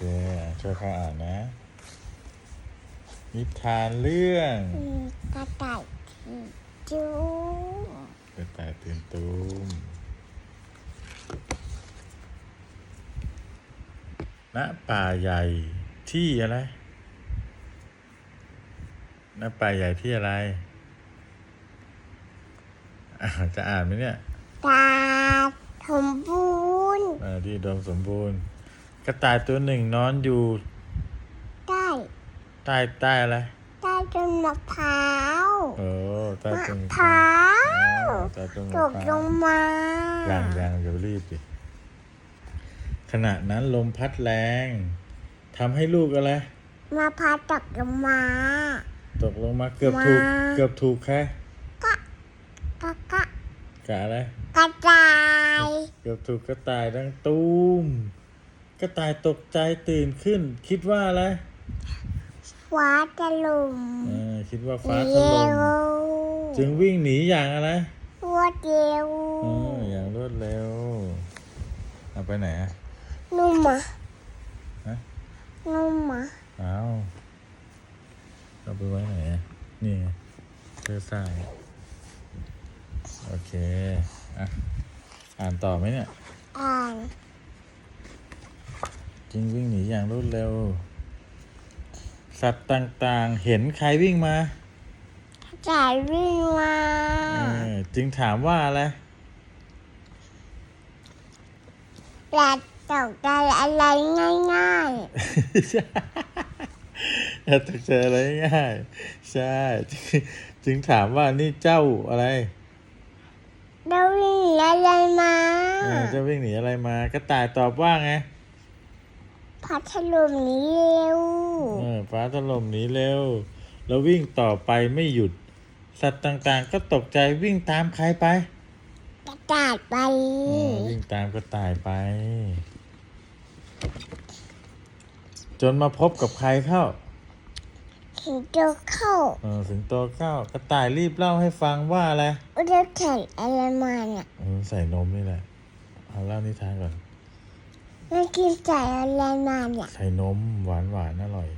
ช่วยเขาอ่านนะ นิทานเรื่องมีกระต่ายที่จู้กระต่ายตื่นตูมณป่าใหญ่ที่อะไรณป่าใหญ่ที่อะไรอะจะอ่านไหมเนี่ยตาสมบูรณ์เออที่อุดมสมบูรณ์ กระต่ายตัวหนึ่งนอนอยู่ได้ใต้ใต้อะไรได้ต้นมะพร้าวเออใต้มะต้นพร้าวอ๋อใต้ต้นมะตพกร้าวลงมายังยังเดี๋ยวรีบดิขณะนั้นลมพัดแรงทำให้ลูกอะไร มะพร้าวตกลงมา ตกลงมาเกือบถูก มา เกือบถูกแค่กะกะกะอะไร กระต่าย เกือบถูกกระต่ายดังตูม กระต่ายตกใจตื่นขึ้น คิดว่าอะไรฟ้าจะลุมเออคิดว่าฟ้าถเร็ล่มวจึงวิ่งหนีอย่างอะไรรวดเร็วเอออย่างรวดเร็วเอาไปไหนอะนุ่มอะฮะนุ่มอะเอาเอาไปไว้ไหนอะนี่ไงเสื้อสายโอเคอะอ่านต่อไหมเนี่ยอ่าน จึงวิ่งหนีอย่างรวดเร็ว สัตว์ต่างๆ เห็นใครวิ่งมาจ่ายวิ่งมาเออจึงถามว่าอะไรอยากตกใจอะไรง่ายอย่าตกใจอะไรง่ายใช่จึงจึงถามว่านี่เจ้าอะไรๆแล้ววิ่งหนีอะไรมา เออเจ้าวิ่งหนีอะไรมา กระต่ายตอบว่าไง พัทลุมหนี้เร็วเออฟ้าถล่มหนีเร็ว แล้ววิ่งต่อไปไม่หยุด สัตว์ต่างๆ ก็ตกใจวิ่งตามใครไปกระจาดไปเออวิ่งตามกระต่ายไป จนมาพบกับใครเข้าถึงจะเข้าเออสิงโตเข้ากระต่ายรีบเล่าให้ฟังว่าอะไร อุดรแข่งอะไรมาเนี่ยเออใส่นมนี่แหละเอาเล่านิทานก่อน มันกินใส่อะไรมาเนี่ยใส่นมหวานหวานๆอร่อย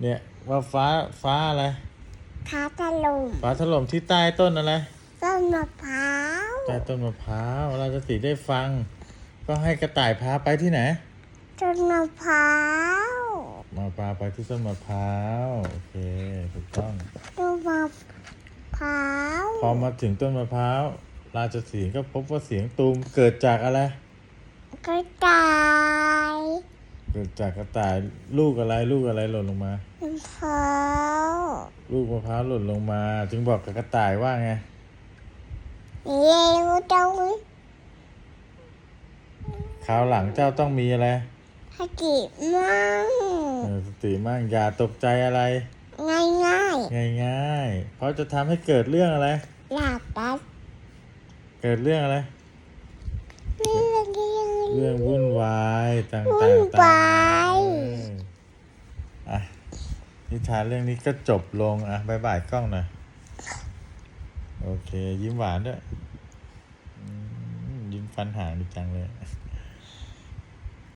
เนี่ยว่าฟ้าฟ้าอะไรพัทลุมฟ้าถล่มที่ใต้ต้นอะไรต้นมะพร้าวใต้ต้นมะพร้าวเราจะสีได้ฟัง ก็ให้กระต่ายพาไปที่ไหนต้นมะพร้าวมาพาไปที่ต้นมะพร้าวโอเคถูกต้องต้นมะพร้าวพอมาถึงต้นมะพร้าวราชสีห์ก็พบว่าเสียงตูมเกิดจากอะไร กระต่ายเกิดจากกระต่ายลูกอะไรลูกอะไรหล่นลงมา มะพร้าวลูกมะพร้าวหล่นลงมา จึงบอกกับกระต่ายว่าไง เร็วจังคราวหลังเจ้าต้องมีอะไรให้กินมั่งเออสติมั่งอย่าตกใจอะไร ง่ายง่ายง่ายๆ เพราะจะทำให้เกิดเรื่องอะไร ๆหลับปั๊บเกิดเรื่องอะไรเรื่อง เรื่องเรื่องวุ่นวายต่างๆวุ่นวายเอออะนิทานเรื่องนี้ก็จบลงอะบายบายกล้องหน่อยโอเค ยิ้มหวานด้วยอืมยิ้มฟันหางดีจังเลย